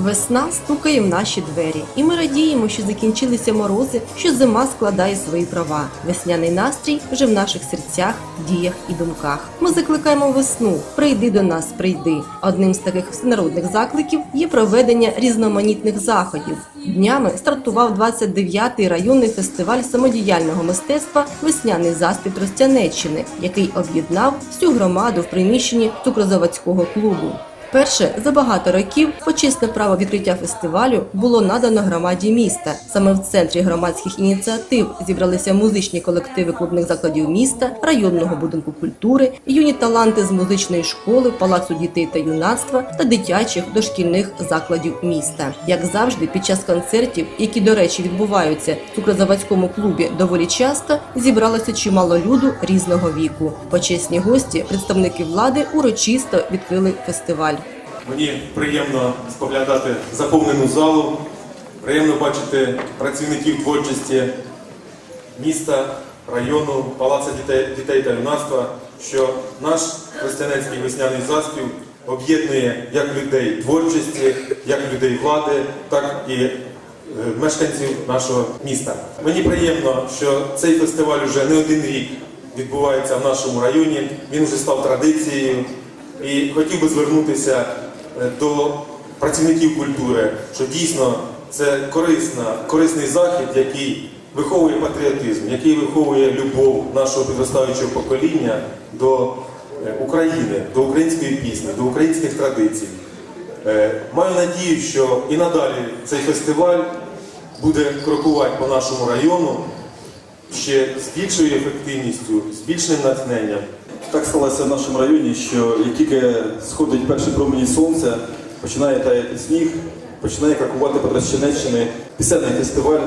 Весна стукає в наші двері, і ми радіємо, що закінчилися морози, що зима складає свої права. Весняний настрій вже в наших серцях, діях і думках. Ми закликаємо весну. Прийди до нас, прийди. Одним з таких всенародних закликів є проведення різноманітних заходів. Днями стартував 29-й районний фестиваль самодіяльного мистецтва Весняний заспів Тростянеччини, який об'єднав всю громаду в приміщенні цукрозаводського клубу. Перше за багато років почесне право відкриття фестивалю було надано громаді міста. Саме в центрі громадських ініціатив зібралися музичні колективи клубних закладів міста, районного будинку культури, юні таланти з музичної школи, палацу дітей та юнацтва та дитячих дошкільних закладів міста. Як завжди, під час концертів, які, до речі, відбуваються в цукрозаводському клубі доволі часто, зібралося чимало люду різного віку. Почесні гості, представники влади, урочисто відкрили фестиваль. Мені приємно споглядати заповнену залу, приємно бачити працівників творчості міста, району, палацу дітей, дітей та юнацтва, що наш християнський весняний заспів об'єднує як людей творчості, як людей влади, так і е, мешканців нашого міста. Мені приємно, що цей фестиваль вже не один рік відбувається в нашому районі. Він вже став традицією. І хотів би звернутися до працівників культури, що дійсно це корисна, корисний захід, який виховує патріотизм, який виховує любов нашого підростаючого покоління до е, України, до української пісні, до українських традицій. Е, Маю надію, що і надалі цей фестиваль буде крокувати по нашому району ще з більшою ефективністю, з більшим натхненням. Так сталося в нашому районі, що як тільки сходить перший промені сонця, починає таяти сніг, починає кракувати по Тростянеччині пісенний фестиваль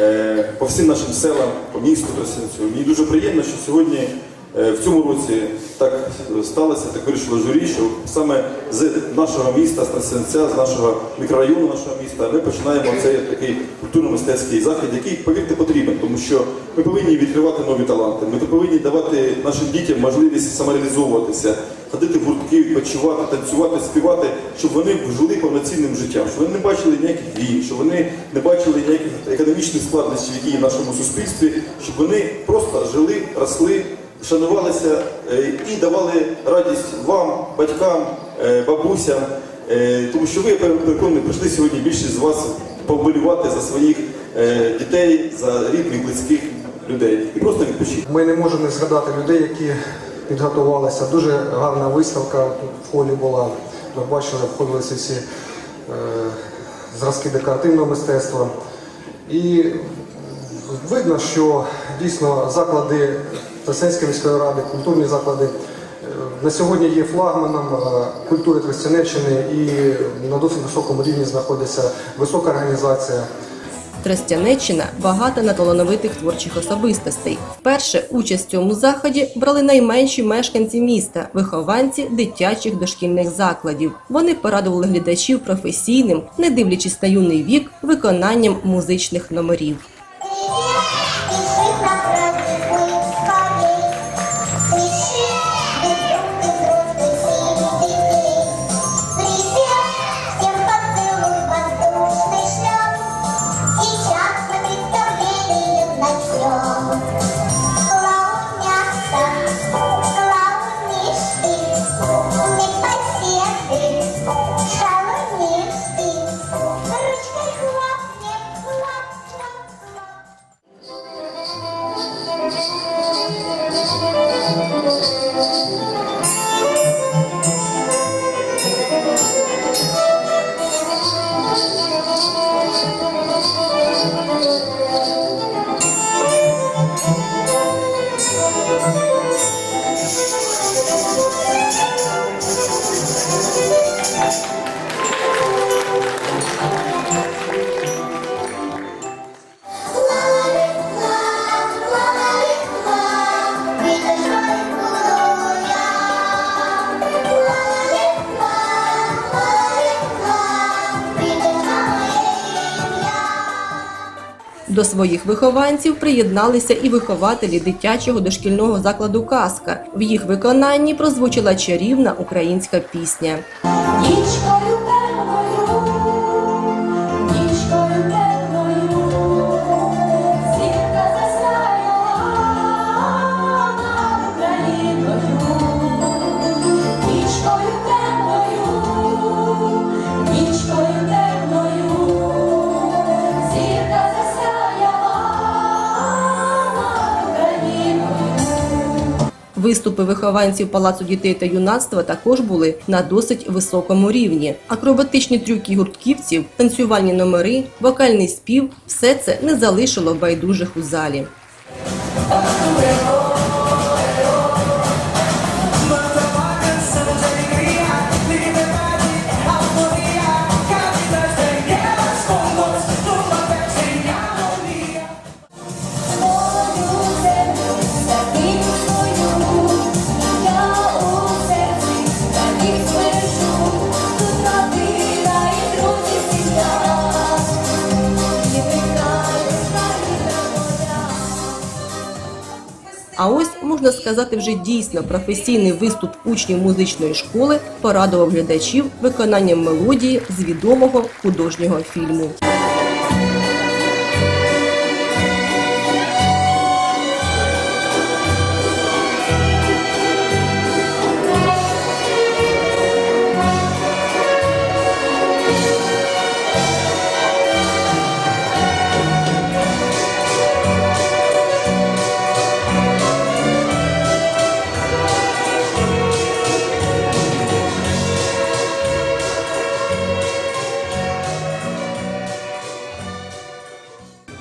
е, по всім нашим селам, по місту Тростянцю. Мені дуже приємно, що сьогодні в цьому році так сталося, так вирішило журі, що саме з нашого міста, з Тростянця, з нашого мікрорайону нашого міста, ми починаємо цей такий культурно-мистецький захід, який, повірте, потрібен, тому що ми повинні відкривати нові таланти. Ми повинні давати нашим дітям можливість самореалізовуватися, ходити в гуртки, відпочивати, танцювати, співати, щоб вони жили повноцінним життям, щоб вони не бачили ніяких війн, щоб вони не бачили ніяких економічних складнощів, які є в нашому суспільстві, щоб вони просто жили, росли, шанувалися е, і давали радість вам, батькам, е, бабусям. Е, Тому що ви, я переконаний, прийшли сьогодні більшість з вас поболювати за своїх дітей, за рідних, близьких людей і просто відпочити. Ми не можемо не згадати людей, які підготувалися. Дуже гарна виставка в холі була. Ми бачили, входилися всі зразки декоративного мистецтва. І видно, що дійсно заклади Тростянської міської ради, культурні заклади е, на сьогодні є флагманом е, культури Тростянеччини і на досить високому рівні знаходиться висока організація. Тростянеччина багата на талановитих творчих особистостей. Вперше участь в цьому заході брали найменші мешканці міста, вихованці дитячих дошкільних закладів. Вони порадували глядачів професійним, не дивлячись на юний вік, виконанням музичних номерів. До своїх вихованців приєдналися і вихователі дитячого дошкільного закладу Казка. В їх виконанні прозвучила чарівна українська пісня. Виступи вихованців Палацу дітей та юнацтва також були на досить високому рівні. Акробатичні трюки гуртківців, танцювальні номери, вокальний спів все це не залишило байдужих у залі. А ось можна сказати, вже дійсно професійний виступ учнів музичної школи порадував глядачів виконанням мелодії з відомого художнього фільму.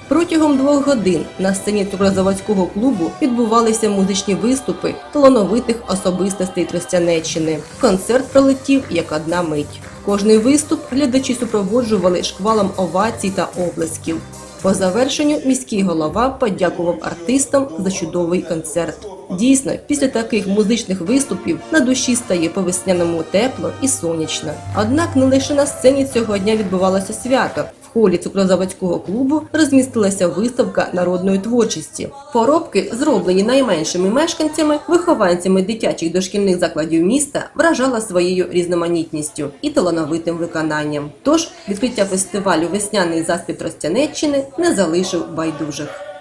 Протягом двох годин на сцені Цукрозаводського клубу відбувалися музичні виступи талановитих особистостей Тростянеччини. Концерт пролетів як одна мить. Кожний виступ глядачі супроводжували шквалом овацій та оплесків. По завершенню міський голова подякував артистам за чудовий концерт. Дійсно, після таких музичних виступів на душі стає по-весняному тепло і сонячно. Однак не лише на сцені цього дня відбувалося свято. Холі цукрозаводського клубу розмістилася виставка народної творчості. Поробки, зроблені найменшими мешканцями, вихованцями дитячих дошкільних закладів міста, вражала своєю різноманітністю і талановитим виконанням. Тож відкриття фестивалю Весняний заспів Тростянеччини не залишив байдужих.